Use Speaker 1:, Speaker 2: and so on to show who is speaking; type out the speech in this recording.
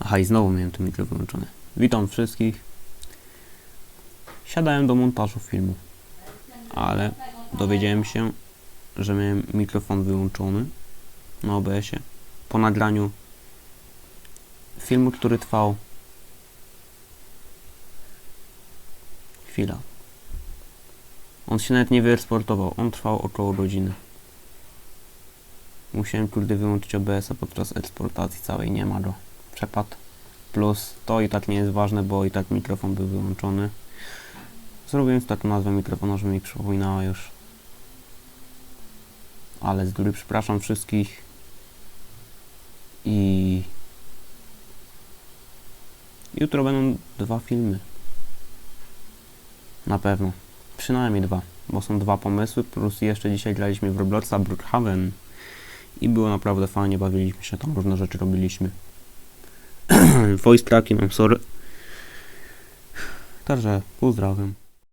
Speaker 1: Aha, i znowu miałem ten mikro wyłączony. Witam wszystkich. Siadałem do montażu filmu, ale dowiedziałem się, że miałem mikrofon wyłączony na OBS-ie po nagraniu filmu, który trwał chwila. On się nawet nie wyeksportował, on trwał około godziny. Musiałem kurde wyłączyć OBS-a podczas eksportacji całej, nie ma go. Przepadł. Plus to i tak nie jest ważne, bo i tak mikrofon był wyłączony. Zrobiłem taką nazwę mikrofonu, żeby mi przypominała już. Ale z góry przepraszam wszystkich. I jutro będą dwa filmy. Na pewno. Przynajmniej dwa, bo są dwa pomysły, plus jeszcze dzisiaj graliśmy w Robloxa Brookhaven. I było naprawdę fajnie, bawiliśmy się tam, różne rzeczy robiliśmy. Voice tracking, I'm sorry. Także pozdrawiam.